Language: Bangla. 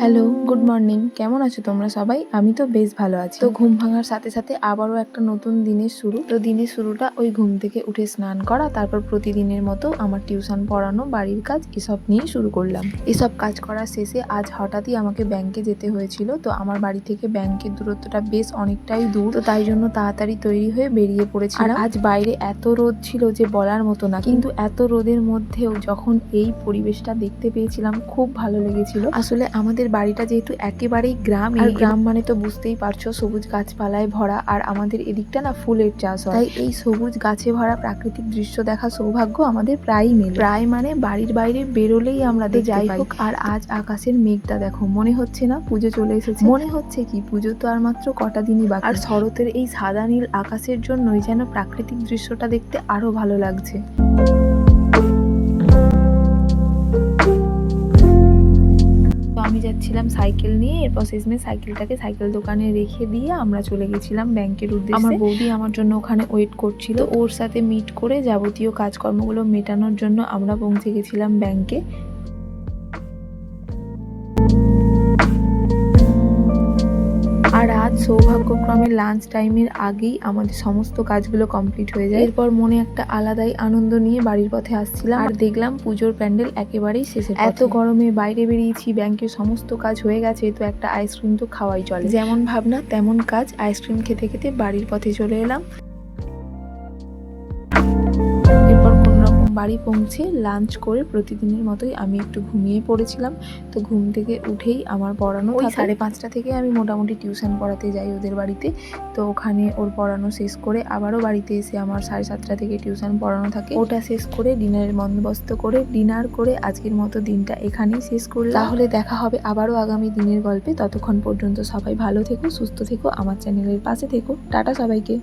হ্যালো গুড মর্নিং কেমন আছো তোমরা সবাই? আমি তো বেশ ভালো আছি। তো ঘুম ভাঙার সাথে সাথে আবারও একটা নতুন দিনের শুরু। তো দিনের শুরুটা ওই ঘুম থেকে উঠে স্নান করা, তারপর প্রতিদিনের মতো আমার টিউশন পড়ানো, বাড়ির কাজ এসব নিয়ে শুরু করলাম। এসব কাজ করার শেষে আজ হঠাৎই আমাকে ব্যাংকে যেতে হয়েছিল। তো আমার বাড়ি থেকে ব্যাংকের দূরত্বটা বেশ অনেকটাই দূর। তো তাই জন্য তাড়াতাড়ি তৈরি হয়ে বেরিয়ে পড়েছিল আর আজ বাইরে এত রোদ ছিল যে বলার মতো না। কিন্তু এত রোদের মধ্যেও যখন এই পরিবেশটা দেখতে পেয়েছিলাম, খুব ভালো লেগেছিল। আসলে আমাদের বাড়িটা যেহেতু একেবারেই গ্রাম আর গ্রাম মানে তো বুঝতেই পারছ সবুজ গাছপালায় ভরা আর আমাদের এদিকটা না ফুলের চাষ হয়। তাই এই সবুজ গাছে ভরা প্রাকৃতিক দৃশ্য দেখা সৌভাগ্য আমাদের প্রায়ই মেলে। প্রায় মানে বাড়ির বাইরে বেরোলেই আমরা যাই হোক আর আজ আকাশের মেঘটা দেখো মনে হচ্ছে না পুজো চলে এসেছে। মনে হচ্ছে কি পুজো তো আর মাত্র কটা দিনই বাকি। আর শরতের এই সাদা নীল আকাশের জন্যই যেন প্রাকৃতিক দৃশ্যটা দেখতে আরও ভালো লাগছে। সাইকেল নিয়ে এরপর শেষমে সাইকেলটাকে সাইকেল দোকানে রেখে দিয়ে আমরা চলে গেছিলাম ব্যাংকের উদ্দেশ্যে। আমার বৌদি আমার জন্য ওখানে ওয়েট করছিল। ওর সাথে মিট করে যাবতীয় কাজকর্মগুলো মেটানোর জন্য আমরা পৌঁছে গেছিলাম ব্যাংকে। আর আজ সৌভাগ্যক্রমে লাঞ্চ টাইমের আগেই আমাদের সমস্ত কাজগুলো কমপ্লিট হয়ে যায়। এরপর মনে একটা আলাদাই আনন্দ নিয়ে বাড়ির পথে আসছিলাম আর দেখলাম পুজোর প্যান্ডেল একেবারেই শেষে এত গরমে বাইরে বেরিয়েছি ব্যাংকের সমস্ত কাজ হয়ে গেছে তো একটা আইসক্রিম তো খাওয়াই চলে। যেমন ভাবনা তেমন কাজ আইসক্রিম খেতে খেতে বাড়ির পথে চলে এলাম। বাড়ি পৌঁছে লাঞ্চ করে প্রতিদিনের মতোই আমি একটু ঘুমিয়ে পড়েছিলাম। তো ঘুম থেকে উঠেই আমার পড়ানো ওই সাড়ে পাঁচটা থেকে আমি মোটামুটি টিউশন পড়াতে যাই ওদের বাড়িতে। তো ওখানে ওর পড়ানো শেষ করে আবারও বাড়িতে এসে আমার সাড়ে সাতটা থেকে টিউশন পড়ানো থাকে। ওটা শেষ করে ডিনারের বন্দোবস্ত করে ডিনার করে আজকের মতো দিনটা এখানেই শেষ করলাম। তাহলে দেখা হবে আবারও আগামী দিনের গল্পে। ততক্ষণ পর্যন্ত সবাই ভালো থেকো সুস্থ থেকো আমার চ্যানেলের পাশে থেকো। টাটা সবাইকে।